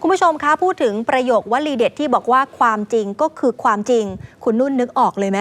คุณผู้ชมคะพูดถึงประโยควลีเด็ดที่บอกว่าความจริงก็คือความจริง คุณนุ่นนึกออกเลยไหม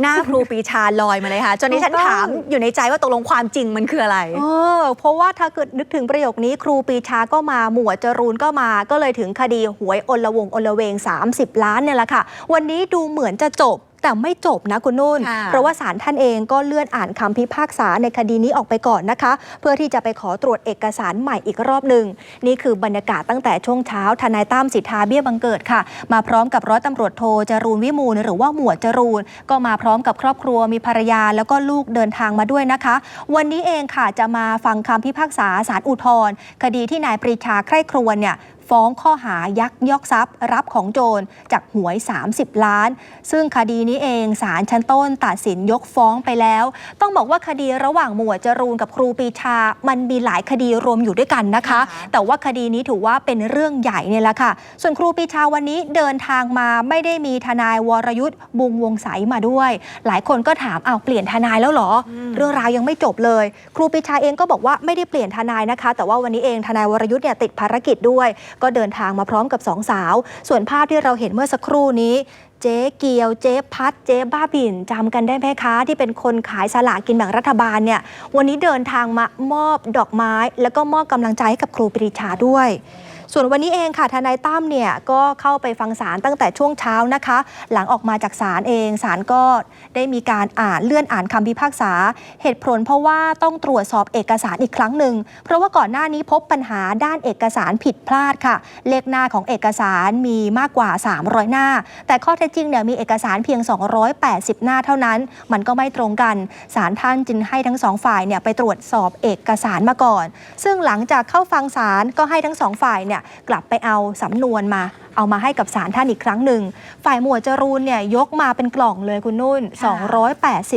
หน้าครูปรีชาลอยมาเลยค่ะ จนดิฉันถูกต้องถามอยู่ในใจว่าตกลงความจริงมันคืออะไรเออเพราะว่าถ้าเกิดนึกถึงประโยคนี้ครูปรีชาก็มาหมวดจรูนก็มาก็เลยถึงคดีหวยอลวงอลเวง 30 ล้านเนี่ยแหละค่ะ วันนี้ดูเหมือนจะจบ แต่ไม่จบนะคุณนุ่นค่ะเพราะว่าศาลท่านเองก็เลื่อนอ่านคำพิพากษาในคดีนี้ออกไปก่อนนะคะ เพื่อที่จะไปขอตรวจเอกสารใหม่อีกรอบหนึ่งนี่คือบรรยากาศตั้งแต่ช่วงเช้าทนายตั้มสิทธาเบี้ยบังเกิดค่ะ มาพร้อมกับร้อยตำรวจโทจรูนวิมูลหรือว่าหมวดจรูน ก็มาพร้อมกับครอบครัวมีภรรยาแล้วก็ลูกเดินทางมาด้วยนะคะ วันนี้เองค่ะจะมาฟังคำพิพากษาศาลอุทธรณ์คดีที่นายปรีชาใคร่ครวญเนี่ย ฟ้องข้อหายักยอกทรัพย์ รับของโจรจากหวย 30 ล้าน ซึ่งคดีนี้เองศาลชั้นต้นตัดสินยกฟ้องไปแล้ว ต้องบอกว่าคดีระหว่างหมวดจรูนกับครูปรีชา มันมีหลายคดีรวมอยู่ด้วยกันนะคะค่ะแต่ว่าคดีนี้ถือว่าเป็นเรื่องใหญ่เนี่ยแหละค่ะ ส่วนครูปรีชาวันนี้เดินทางมาไม่ได้มีทนายวรยุทธ์บุงวงใสมาด้วย หลายคนก็ถามอ้าวเปลี่ยนทนายแล้วเหรอ เรื่องราวยังไม่จบเลย ครูปรีชาเองก็บอกว่าไม่ได้เปลี่ยนทนายนะคะ แต่ว่าวันนี้เองทนายวรยุทธ์เนี่ยติดภารกิจด้วยก็เดินทางมาพร้อมกับสองสาว ส่วนภาพที่เราเห็นเมื่อสักครู่นี้ เจ๊เกียว เจ๊พัด เจ๊บ้าบินจำกันได้ไหมคะ ที่เป็นคนขายสลากกินแบ่งรัฐบาลเนี่ย วันนี้เดินทางมามอบดอกไม้ แล้วก็มอบกำลังใจให้กับครูปรีชาด้วย ส่วนวันนี้เองค่ะทนายตั้มเนี่ยก็เข้าไปฟังศาลตั้งแต่ช่วงเช้านะคะ หลังออกมาจากศาลเองศาลก็ได้มีการอ่านเลื่อนอ่านคำพิพากษา เหตุผลเพราะว่าต้องตรวจสอบเอกสารอีกครั้งหนึ่ง เพราะว่าก่อนหน้านี้พบปัญหาด้านเอกสารผิดพลาดค่ะ เลขหน้าของเอกสารมีมากกว่า 300 หน้า แต่ข้อเท็จจริงเนี่ยมีเอกสารเพียง 280 หน้าเท่านั้น มันก็ไม่ตรงกันศาลท่านจึงให้ทั้งสองฝ่ายเนี่ยไปตรวจสอบเอกสารมาก่อน ซึ่งหลังจากเข้าฟังศาลก็ให้ทั้งสองฝ่ายเนี่ยกลับไปเอาสำนวนมา เอามาให้กับศาลท่านอีกครั้งหนึ่ง ฝ่ายหมวดจรูนเนี่ยยกมาเป็นกล่องเลยคุณนุ่นค่ะ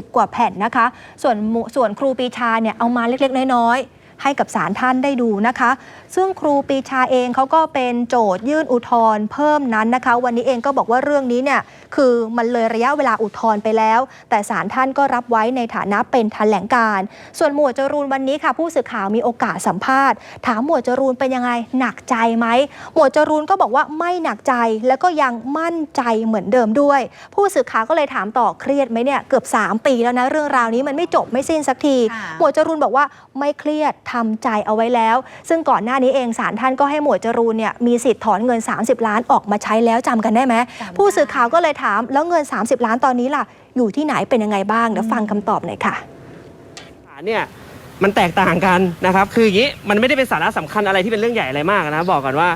280 กว่าแผ่นนะคะ ส่วนหมู่ส่วนครูปรีชาเนี่ยเอามาเล็กๆ น้อยๆ ให้กับศาลท่านได้ดูนะคะ ซึ่งครูปรีชาเองเขาก็เป็นโจทยื่นอุทธรณ์เพิ่มนั้นนะคะ วันนี้เองก็บอกว่าเรื่องนี้เนี่ยคือมันเลยระยะเวลาอุทธรณ์ไปแล้ว แต่ศาลท่านก็รับไว้ในฐานะเป็นแถลงการณ์ส่วนหมวดจรูนวันนี้ค่ะ ผู้สื่อข่าวมีโอกาสสัมภาษณ์ ถามหมวดจรูนเป็นยังไงหนักใจไหมหมวดจรูนก็บอกว่าไม่หนักใจแล้วก็ยังมั่นใจเหมือนเดิมด้วย ผู้สื่อข่าวก็เลยถามต่อเครียดไหมเนี่ยเกือบ 3 ปีแล้วนะเรื่องราวนี้มันไม่จบไม่สิ้นสักทีค่ะหมวดจรูนบอกว่าไม่เครียดทำใจเอาไว้แล้ว ซึ่งก่อนหน้านี้เองศาลท่านก็ให้หมวดจรูนเนี่ยมีสิทธิ์ถอนเงิน 30 ล้านออกมาใช้แล้วจำกันได้ไหมจำได้ผู้สื่อข่าวก็เลยถามแล้วเงิน 30 ล้านตอนนี้ล่ะ อยู่ที่ไหนเป็นยังไงบ้างเดี๋ยวฟังคำตอบหน่อยค่ะสารเนี่ยมันแตกต่างกันนะครับ คืออย่างนี้มันไม่ได้เป็นสาระสำคัญอะไรที่เป็นเรื่องใหญ่อะไรมากนะบอกก่อนว่า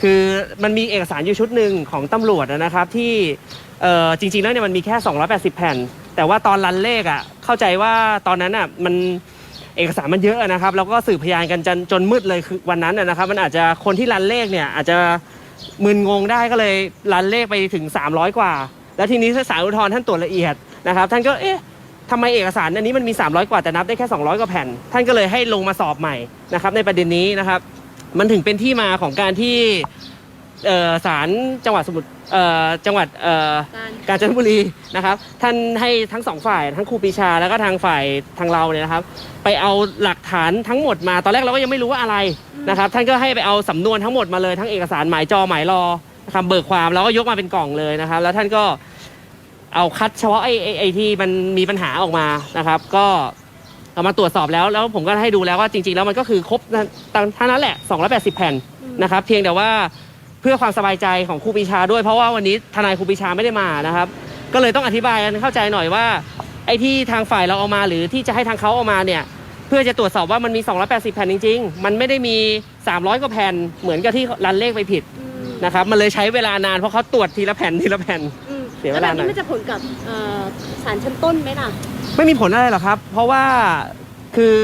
คือมันมีเอกสารอยู่ชุดหนึ่งของตำรวจนะครับที่เอ่อจริงๆแล้วเนี่ยมันมีแค่ 280 แผ่น แต่ว่าตอนรันเลขอะเข้าใจว่าตอนนั้นอะมัน เอกสารมันเยอะนะครับแล้วก็สืบพยานกันจนจนมืดเลยคือวันนั้นนะครับ มันอาจจะคนที่รันเลขเนี่ยอาจจะมึนงงได้ก็เลยรันเลขไปถึง 300 กว่า แล้วทีนี้ศาลอุทธรณ์ท่านตรวจละเอียดนะครับ ท่านก็เอ๊ะทำไมเอกสารอันนี้มันมี 300 กว่าแต่นับได้แค่ 200 กว่าแผ่น ท่านก็เลยให้ลงมาสอบใหม่นะครับในประเด็นนี้นะครับ มันถึงเป็นที่มาของการที่ ศาลจังหวัดสมุทรเอ่อจังหวัดเอ่อกาญจนบุรีนะครับ ท่านให้ทั้งสองฝ่ายทั้งครูปรีชาแล้วก็ทางฝ่ายทางเราเนี่ยนะครับ ไปเอาหลักฐานทั้งหมดมาตอนแรกเราก็ยังไม่รู้ว่าอะไรนะครับ ท่านก็ให้ไปเอาสำนวนทั้งหมดมาเลยทั้งเอกสารหมายจอหมายรอนะครับเบิกความแล้วก็ยกมาเป็นกล่องเลยนะครับ แล้วท่านก็เอาคัดเฉพาะไอ้ไอ้ไอ้ที่มันมีปัญหาออกมานะครับ ก็เอามาตรวจสอบแล้วแล้วผมก็ให้ดูแล้วว่าจริง ๆ แล้วมันก็คือครบทั้งนั้นแหละ 280 แผ่นนะครับ เพียงแต่ว่า เพื่อความสบายใจของครูปรีชาด้วยเพราะว่าวันนี้ทนายครูปรีชาไม่ได้มานะครับ ก็เลยต้องอธิบายกันเข้าใจหน่อยว่าไอ้ที่ทางฝ่ายเราเอามาหรือที่จะให้ทางเขาเอามาเนี่ยเพื่อจะตรวจสอบว่ามันมี 280 แผ่นจริง ๆ มันไม่ได้มี 300 กว่าแผ่นเหมือนกับที่รันเลขไปผิดนะครับมันเลยใช้เวลานานเพราะเขาตรวจทีละแผ่นทีละแผ่น อืมเสียเวแล้วลาแบบหน่อยนี้มันจะผลกับเอ่อศาลชั้นต้นไหมล่ะ ไม่มีผลอะไรหรอกครับ เพราะว่าคือ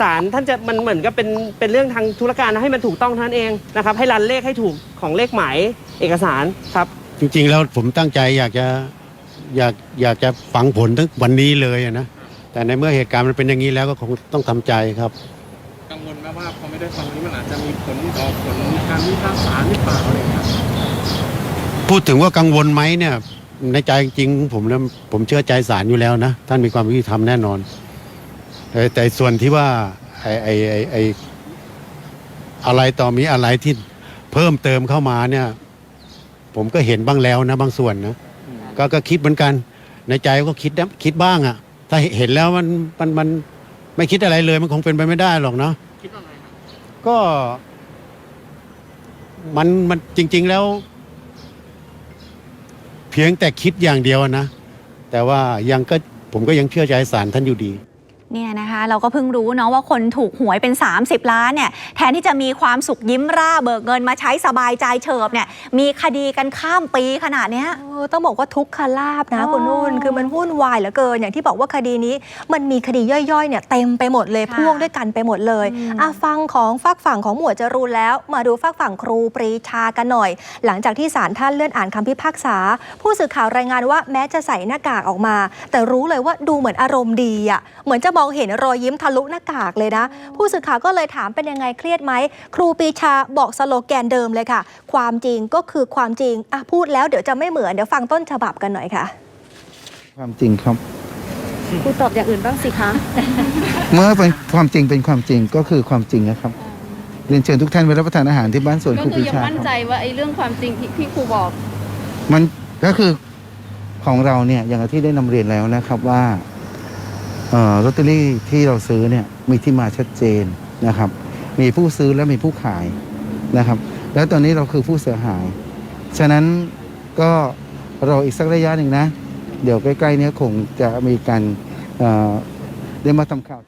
ศาลท่านจะมันเหมือนกับเป็นเป็นเรื่องทางธุรการนะให้มันถูกต้องเท่านั้นเองนะครับ ให้รันเลขให้ถูกของเลขหมายเอกสารครับ จริงๆแล้วผมตั้งใจอยากจะอยากอยากจะฟังผลทั้งวันนี้เลยอะนะแต่ในเมื่อเหตุการณ์มันเป็นอย่างนี้แล้วก็คงต้องทำใจครับ กังวลไหมว่าพอไม่ได้ฟังนี้มันอาจจะมีผลต่อผลการพิพากษาหรือเปล่าอะไรอย่างเงี้ยพูดถึงว่ากังวลไหมเนี่ย ในใจจริงๆผมแล้วผมเชื่อใจศาลอยู่แล้วนะ ท่านมีความยุติธรรมแน่นอนเออ แต่ส่วนที่ว่าไอ้ไอ้ไอ้ไอ้อะไรต่อมีอะไรที่เพิ่มเติมเข้ามาเนี่ย ผมก็เห็นบ้างแล้วนะบางส่วนนะก็ก็คิดเหมือนกัน ในใจก็คิดนะคิดบ้างอะ่ะ ถ้าเห็นแล้วมันมันมันไม่คิดอะไรเลย มันคงเป็นไปไม่ได้หรอกเนาะคิดว่าไงครับก็ มันมันจริง ๆแล้ว เพียงแต่คิดอย่างเดียวนะแต่ว่ายังก็ผมก็ยังเชื่อใจศาลท่านอยู่ดี เนี่ยนะคะเราก็เพิ่งรู้เนาะว่าคนถูกหวยเป็น 30 ล้านเนี่ยแทนที่จะมีความสุขยิ้มร่าเบิกเงินมาใช้สบายใจเฉิบเนี่ยมีคดีกันข้ามปีขนาดเนี้ย เออต้องบอกว่าทุกขลาบนะอ๋อคุณนุ่น คือมันวุ่นวายเหลือเกิน อย่างที่บอกว่าคดีนี้ มันมีคดีย่อยๆเนี่ยเต็มไปหมดเลยค่ะพ่วงด้วยกันไปหมดเลยอืม อะฟังของฝากฝั่งของหมวดจรูนแล้ว มาดูฝากฝั่งครูปรีชากันหน่อย หลังจากที่ศาลท่านเลื่อนอ่านคำพิพากษา ผู้สื่อข่าวรายงานว่าแม้จะใส่หน้ากากออกมา แต่รู้เลยว่าดูเหมือนอารมณ์ดีอะเหมือนจะมองเห็นรอยยิ้มทะลุหน้ากากเลยนะ ผู้สื่อข่าวก็เลยถามเป็นยังไงเครียดไหม ครูปรีชาบอกสโลแกนเดิมเลยค่ะ ความจริงก็คือความจริงอะพูดแล้วเดี๋ยวจะไม่เหมือนเดี๋ยวฟังต้นฉบับกันหน่อยค่ะ ความจริงครับ ครูตอบอย่างอื่นบ้างสิคะ เมื่อเป็นความจริงเป็นความจริงก็คือความจริงนะครับเรียนเชิญทุกท่านไปรับประทานอาหารที่บ้านสวนก็ครูคืปีอยังชามั่นคใจรับว่าไอ้เรื่องความจริงที่ที่ครูบอก มันก็คือของเราเนี่ยอย่างที่ได้นำเรียนแล้วนะครับว่าเอ่อ ลอตเตอรี่ที่เราซื้อเนี่ยมีที่มาชัดเจนนะครับ มีผู้ซื้อและมีผู้ขายนะครับ แล้วตอนนี้เราคือผู้เสียหาย ฉะนั้นก็รออีกสักระยะหนึ่งนะ เดี๋ยวใกล้ๆเนี้คงจะมีการเอ่อได้มาทำข่าว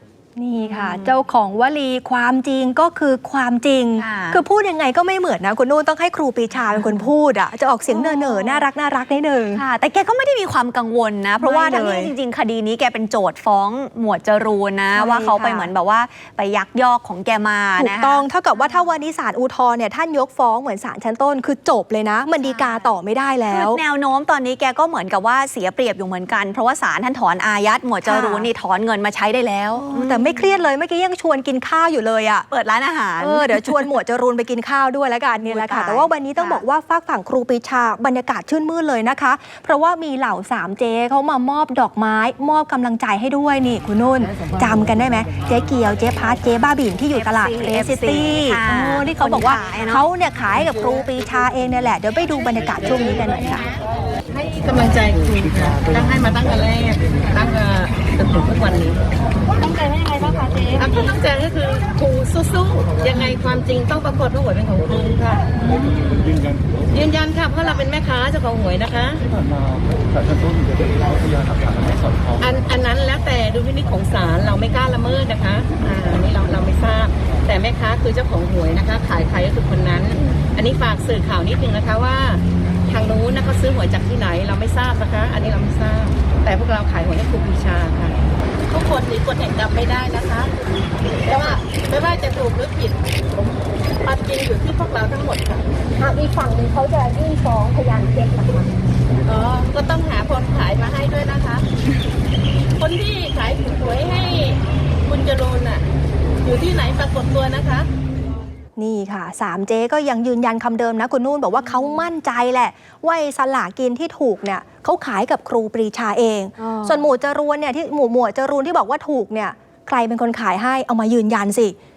นี่ค่ะ เจ้าของวลีความจริงก็คือความจริงค่ะคือพูดยังไงก็ไม่เหมือนนะคุณนุ่นต้องให้ครูปรีชาเป็นคนพูดอะจะออกเสียงเน่อๆน่ารักน่ารักนิดนึงค่ะแต่แกก็ไม่ได้มีความกังวลนะ เพราะว่าไม่ทั้งเลยที่จริง ๆ คดีนี้แกเป็นโจทย์ฟ้องหมวดจรูนนะใช่ว่าเขาไปค่ะเหมือนแบบว่าไปยักยอกของแกมาถูกนะคะต้องเท่ากับว่าถ้าวันนี้ศาลอุทธรณ์เนี่ยท่านยกฟ้องเหมือนศาลชั้นต้น คือจบเลยนะ มันดีกาต่อไม่ได้แล้คือวแนวโน้มตอนนี้แกก็เหมือนกับว่าเสียเปรียบอยู่เหมือนกันเพราะว่าศาลท่านถอนอายัดหมวดจรูนค่ะนี่ถอนเงินมาใช้ได้แล้วแต่ไม่เครียดเลยเมื่อกี้ยังชวนกินข้าวอยู่เลยอะเปิดร้านอาหารเออเดี๋ยวชวนหมวดจรูนไปกินข้าวด้วยแล้วกันเนี่ยแหละค่ะโอ้ยตายแต่ว่าวันนี้ต้องค่ะบอกว่าฝากฝั่งครูปรีชาบรรยากาศชื่นมื่นเลยนะคะ เพราะว่ามีเหล่าสามเจ๊เขามามอบดอกไม้ มอบกำลังใจให้ด้วยนี่คุณนุ่นจำกันได้ไหมเจ๊เกียวเจ๊พัดเจ๊บ้าบินที่อยู่ตลาดเรซิตี้ค่ะที่เขาบอกว่าคนขายอะเนาะเขาเนี่ยขายกับครูปรีชาเองเนี่ยแหละเดี๋ยวไปดูบรรยากาศช่วงนี้กันหน่อยค่ะให้กำลังใจครูค่ะตั้งให้มาตั้งแต่แรกตั้งแต่จนถึงทุกวันนี้ตั้งใจให้ยังไงบ้างคะเจ๊ตั้งก็ตั้งใจก็คือครูสู้ๆยังไงความจริงต้องปรากฏว่าหวยเป็นของครูค่ะ ยืนยันยืนยันค่ะเพราะเราเป็นแม่ค้าเจ้าของหวยนะคะ ที่ผ่านมาศาลชั้นต้นจะเป็นข้อพยานหลักฐานไม่สอดคล้องอันอันนั้นแล้วแต่ดุลพินิจของศาลเราไม่กล้าละเมิดนะคะอ่าอันนี้เราเราไม่ทราบ แต่แม่ค้าคือเจ้าของหวยนะคะ ขายใครก็คือคนนั้น อันนี้ฝากสื่อข่าวนิดนึงนะคะว่า ทางนู้นนะเขาซื้อหวยจากที่ไหน เราไม่ทราบนะคะ อันนี้เราไม่ทราบ แต่พวกเราขายหวยให้ครูปรีชาค่ะ ทุกคนหนีกฎแห่งกรรมไม่ได้นะคะไม่ว่าไม่ว่าจะถูกหรือผิดความจริงอยู่ที่พวกเราทั้งหมดค่ะอีกฝั่งหนึ่งเขาจะยื่นฟ้องพยานเท็จนะคะอ๋อก็ต้องหาคนขายมาให้ด้วยนะคะ คนที่ขายหวยให้คุณจรูนน่ะ อยู่ที่ไหนปรากฏตัวนะคะ นี่ค่ะสามเจ๊ก็ยังยืนยันคำเดิมนะคุณนุ่นบอกว่าเขามั่นใจแหละ ว่าไอ้สลากกินที่ถูกเนี่ยเขาขายกับครูปรีชาเอง ส่วนหมวดจรูนเนี่ยที่หมู่หมวดจรูนที่บอกว่าถูกเนี่ยใครเป็นคนขายให้เอามายืนยันสิเออ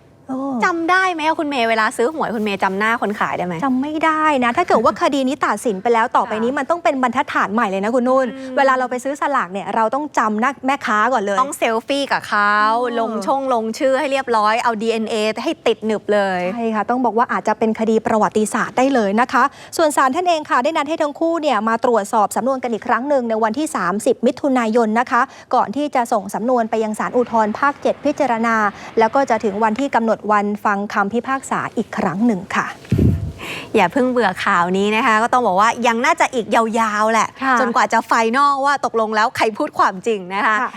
จำได้ไหมอะคุณเมย์เวลาซื้อหวยคุณเมย์จำหน้าคนขายได้ไหมจำไม่ได้นะ ถ้าเกิดว่าคดีนี้ตัดสินไปแล้วต่อไปนี้มันต้องเป็นบรรทัดฐานใหม่เลยนะคุณนุ่นอืมเวลาเราไปซื้อสลากเนี่ยเราต้องจำหน้าแม่ค้าก่อนเลย ต้องเซลฟี่กับเขาเออลงช่องลงชื่อให้เรียบร้อยเอา DNA ให้ติดหนึบเลยใช่ค่ะ ต้องบอกว่าอาจจะเป็นคดีประวัติศาสตร์ได้เลยนะคะ ส่วนศาลท่านเองค่ะได้นัดให้ทั้งคู่เนี่ยมาตรวจสอบสำนวนกันอีกครั้งหนึ่งในวันที่ 30 มิถุนายนนะคะ ก่อนที่จะส่งสำนวนไปยังศาลอุทธรภาค 7 พิจารณา แล้วก็จะถึงวันที่กำหนดวันฟังคำพิพากษาอีกครั้งหนึ่งค่ะ อย่าเพิ่งเบื่อข่าวนี้นะคะ ก็ต้องบอกว่ายังน่าจะอีกยาวๆ แหละค่ะจนกว่าจะไฟนอลว่าตกลงแล้วใครพูดความจริงนะคะค่ะ